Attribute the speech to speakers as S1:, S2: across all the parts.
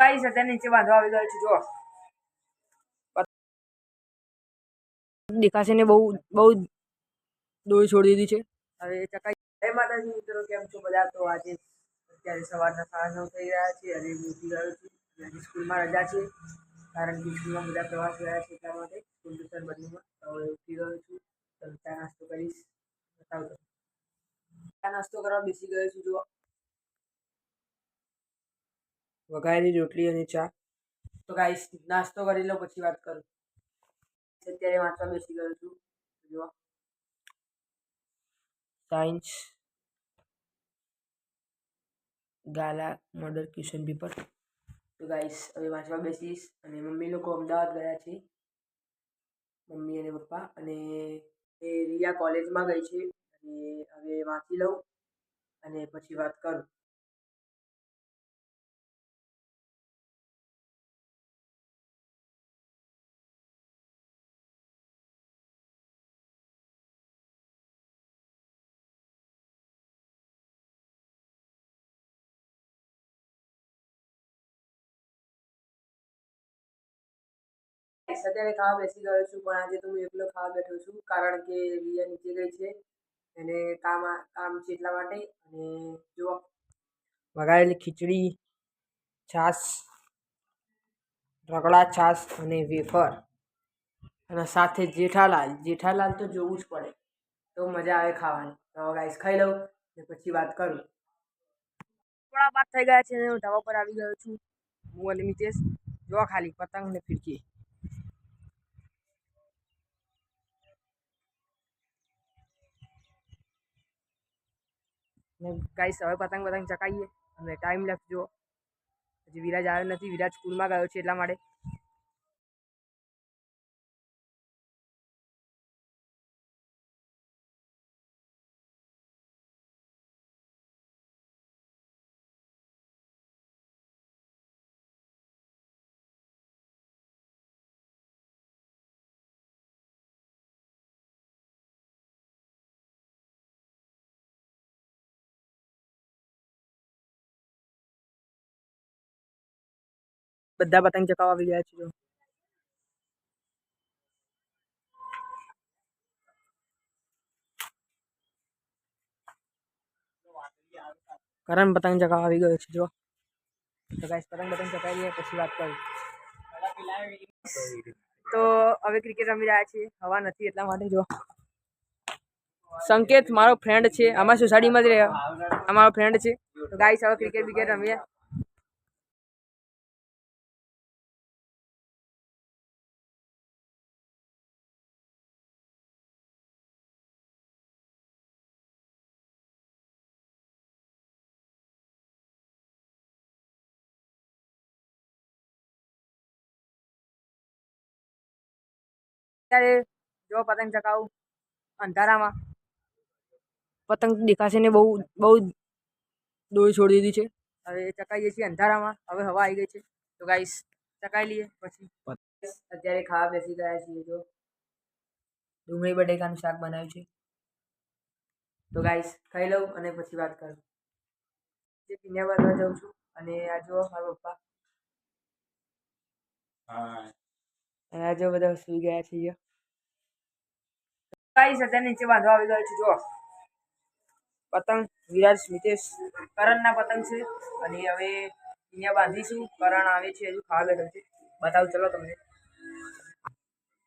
S1: Guys તેની નીચે બાંધવા આવી ગયો છું જો દેખાશે ને બહુ બહુ દોરી છોડી દીધી છે. હવે ચકાઈ જય માતાજી મિત્રો કેમ છો બધા? તો આજે અત્યારે સવારના સાડા નવ થઈ રહ્યા છે અને ઉઠી ગયો છું. આજે સ્કૂલમાં રજા છે કારણ કે સ્કૂલમાં બધા પ્રવાસ ગયા છે એટલા માટે. સ્કૂલ ટ્યુશન બદલીમાં હવે ઉઠી ગયો છું. તો ચા નાસ્તો કરીશ. બતાવજો ચા નાસ્તો કરવા બેસી ગયો છું જો વઘારેલી રોટલી અને ચા. તો ગાઈસ નાસ્તો કરી લો, પછી વાત કરું. અત્યારે વાંચવા બેસી ગયો છું. જો science Gala model question paper તો ગાઈસ હવે વાંચવા બેસીશ. અને મમ્મી લોકો અમદાવાદ ગયા છે. મમ્મી અને પપ્પા. અને એ રિયા કોલેજમાં ગઈ છે. અને હવે વાંચી લઉં. અને પછી વાત કરું. અત્યારે ખાવા બેસી ગયો છું, પણ આજે તો હું એકલો ખાવા બેઠો છું, કારણ કે રિયા નીચે ગઈ છે એને કામ કામ છે એટલા માટે અને જો વઘારેલી ખીચડી, છાશ, રગડા છાશ અને વેફર. અને સાથે જેઠાલાલ જેઠાલાલ તો જોવું જ પડે, તો મજા આવે ખાવાની. તો ગાઈસ ખાઈ લઉં ને પછી વાત કરું. થોડા બાદ થઈ ગયા છે હું ધાબા પર આવી ગયો છું. હું અને મિતેશ જો ખાલી પતંગ ને ફિરકી. ગાઈસ હવે પતંગ પતંગ ચકાઈએ અને ટાઈમ લેફ્ટ જો હજી વિરાજ આવ્યો નથી, વિરાજ સ્કૂલમાં ગયો છે એટલા માટે. બધા પતંગ ચકાવવા આવી ગયા છે જો કરણ પતંગ ચકાવવા આવી ગયો છે જો તો ગાઈસ પતંગ પતંગ ચકાવી લઈએ પછી વાત કરું તો હવે ક્રિકેટ રમી રહ્યા છીએ હવા નથી એટલા માટે જો સંકેત મારો ફ્રેન્ડ છે આમાં સોસાયટીમાં જ રહે આ મારો ફ્રેન્ડ છે તો ગાઈસ હવે ક્રિકેટ બિકેટ રમીએ અત્યારે જો પતંગ ચકાવું અંધારામાં. પતંગ દેખાશે ને બહુ બહુ દોરી છોડી દીધી છે. હવે ચકાઈએ છીએ અંધારામાં. હવે હવા આવી ગઈ છે. તો ગાઈસ ચકાઈ લઈએ પછી. અત્યારે ખાવા બેસી ગયા છીએ જો. ડુંગળી બટેકાનું શાક બનાવ્યું છે. તો ગાઈસ ખાઈ લઉં અને પછી વાત કરું. જે પીને બનવા જાઉં છું. અને આ જો મારા પપ્પા. અને આ જો બધા સુઈ ગયા છે ગાઈસ અત્યારે નીચે બાંધવા આવી છું જો પતંગ વિરાજ મિતેશ કરણના પતંગ છે. અને હવે અહીંયા બાંધીશું. કરણ આવે છે હજુ ખાવા બેઠો છે. બતાવું, ચલો તમને.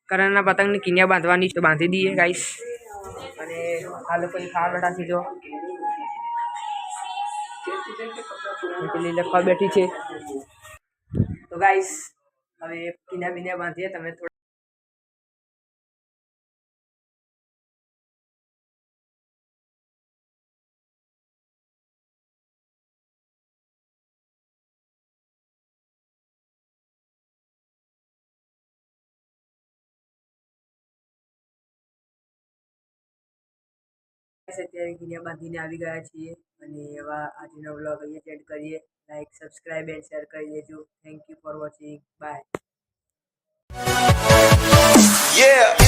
S1: કરણના પતંગને કિન્યા બાંધવાની છે બાંધી દઈએ ગાઈસ અને આ લોકો ખાવા બેઠા છે જો લખવા બેઠી છે. તો ગાઈસ હવે કિન્યા બિન્યા બાંધીએ તમે થોડા અત્યારે કિન્યા બાંધીને આવી ગયા છીએ અને એવા આજનો વ્લોગ અહીંયા એડ કરીએ. લાઈક સબસ્ક્રાઈબ એન્ડ શેર કરી દેજો. Thank you for watching bye
S2: Yeah.